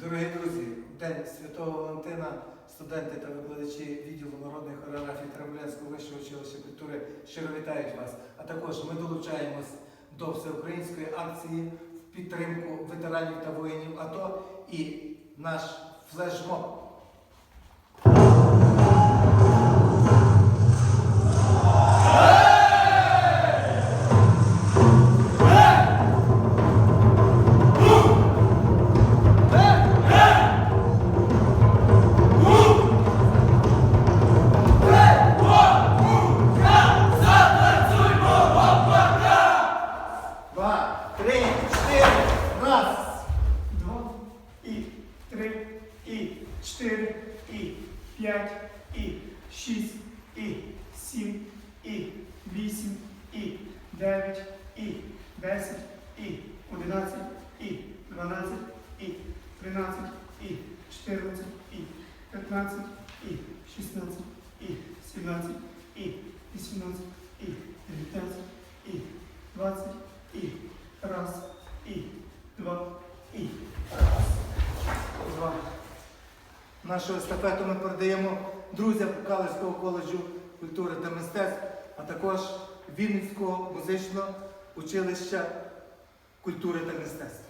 Дорогі друзі, День Святого Валентина студенти та викладачі відділу народної хореографії Трамбулянського вищого училища культури щиро вітають вас. А також ми долучаємось до всеукраїнської акції в підтримку ветеранів та воїнів АТО і наш флешмоб. Раз. Два, і три, і чотири, і п'ять, і шість, і сім, і вісім, і дев'ять, і десять, і одинадцять, і дванадцять, і тринадцять, і чотирнадцять, і п'ятнадцять, і шістнадцять, і сімнадцять, і вісімнадцять, і дев'ятнадцять, і двадцять, і раз, і два, і Раз. Два. Нашу естафету ми передаємо друзям Калицького коледжу культури та мистецтв, а також Вінницького музичного училища культури та мистецтв.